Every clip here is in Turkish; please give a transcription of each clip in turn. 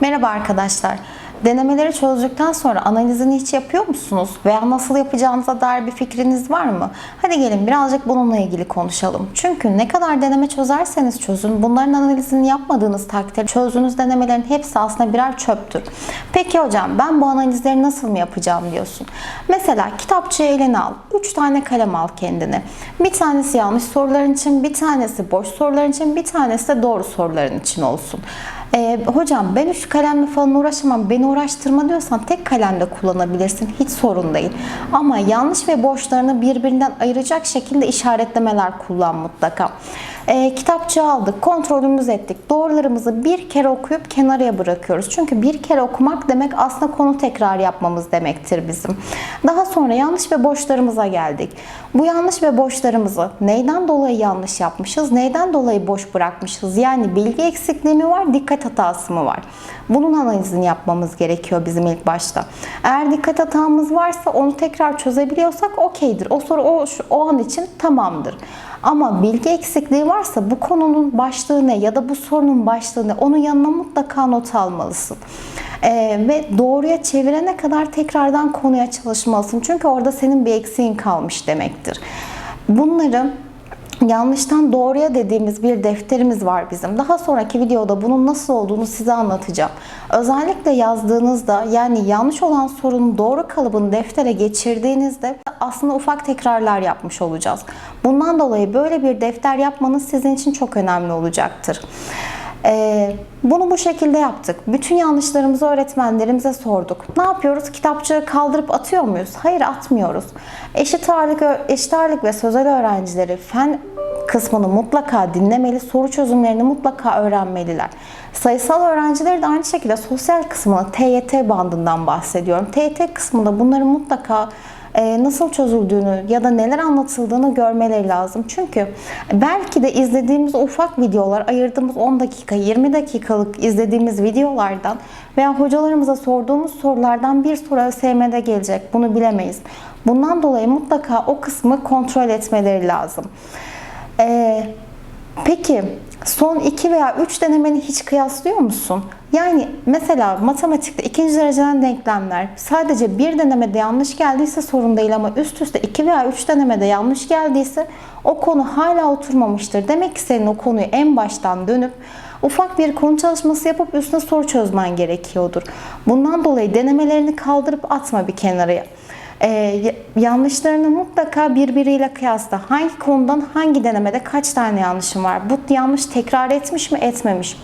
Merhaba arkadaşlar. Denemeleri çözdükten sonra analizini hiç yapıyor musunuz? Veya nasıl yapacağınıza dair bir fikriniz var mı? Hadi gelin birazcık bununla ilgili konuşalım. Çünkü ne kadar deneme çözerseniz çözün, bunların analizini yapmadığınız takdirde çözdüğünüz denemelerin hepsi aslında birer çöptür. Peki hocam ben bu analizleri nasıl mı yapacağım diyorsun. Mesela kitapçığı eline al. 3 tane kalem al kendine. Bir tanesi yanlış soruların için, bir tanesi boş soruların için, bir tanesi de doğru soruların için olsun. Ee, hocam ben üç kalemle falan uğraşamam, beni uğraştırma diyorsan tek kalemle kullanabilirsin. Hiç sorun değil. Ama yanlış ve boşlarını birbirinden ayıracak şekilde işaretlemeler kullan mutlaka. Ee, kitapçı aldık, kontrolümüz ettik. Doğrularımızı bir kere okuyup kenarıya bırakıyoruz. Çünkü bir kere okumak demek aslında konu tekrar yapmamız demektir bizim. Daha sonra yanlış ve boşlarımıza geldik. Bu yanlış ve boşlarımızı neyden dolayı yanlış yapmışız, neyden dolayı boş bırakmışız? Yani bilgi eksikliği mi var, dikkat hatası mı var? Bunun analizini yapmamız gerekiyor bizim ilk başta. Eğer dikkat hatamız varsa onu tekrar çözebiliyorsak okeydir. O soru o, o an için tamamdır. Ama bilgi eksikliği varsa bu konunun başlığı ne ya da bu sorunun başlığı ne onun yanına mutlaka not almalısın. Ee, ve doğruya çevirene kadar tekrardan konuya çalışmalısın. Çünkü orada senin bir eksiğin kalmış demektir. Bunları yanlıştan doğruya dediğimiz bir defterimiz var bizim. Daha sonraki videoda bunun nasıl olduğunu size anlatacağım. Özellikle yazdığınızda yani yanlış olan sorunun doğru kalıbını deftere geçirdiğinizde aslında ufak tekrarlar yapmış olacağız. Bundan dolayı böyle bir defter yapmanız sizin için çok önemli olacaktır. Ee, bunu bu şekilde yaptık. Bütün yanlışlarımızı öğretmenlerimize sorduk. Ne yapıyoruz? Kitapçığı kaldırıp atıyor muyuz? Hayır atmıyoruz. Eşit ağırlık, eşit ağırlık ve sözel öğrencileri fen kısmını mutlaka dinlemeli, soru çözümlerini mutlaka öğrenmeliler. Sayısal öğrencileri de aynı şekilde sosyal kısmını TYT bandından bahsediyorum. TYT kısmında bunları mutlaka nasıl çözüldüğünü ya da neler anlatıldığını görmeleri lazım. Çünkü belki de izlediğimiz ufak videolar, ayırdığımız 10 dakika, 20 dakikalık izlediğimiz videolardan veya hocalarımıza sorduğumuz sorulardan bir soru ÖSYM'de gelecek. Bunu bilemeyiz. Bundan dolayı mutlaka o kısmı kontrol etmeleri lazım. Ee, peki son 2 veya 3 denemeni hiç kıyaslıyor musun? Yani mesela matematikte ikinci dereceden denklemler sadece bir denemede yanlış geldiyse sorun değil ama üst üste 2 veya 3 denemede yanlış geldiyse o konu hala oturmamıştır. Demek ki senin o konuyu en baştan dönüp ufak bir konu çalışması yapıp üstüne soru çözmen gerekiyordur. Bundan dolayı denemelerini kaldırıp atma bir kenara ee, yanlışlarını mutlaka birbiriyle kıyasla. Hangi konudan hangi denemede kaç tane yanlışım var? Bu yanlış tekrar etmiş mi etmemiş mi?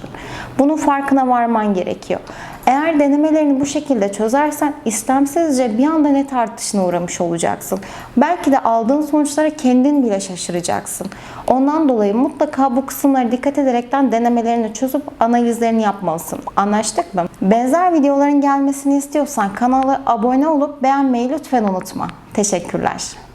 Bunun farkına varman gerekiyor. Eğer denemelerini bu şekilde çözersen istemsizce bir anda net artışına uğramış olacaksın. Belki de aldığın sonuçlara kendin bile şaşıracaksın. Ondan dolayı mutlaka bu kısımlara dikkat ederekten denemelerini çözüp analizlerini yapmalısın. Anlaştık mı? Benzer videoların gelmesini istiyorsan kanala abone olup beğenmeyi lütfen unutma. Teşekkürler.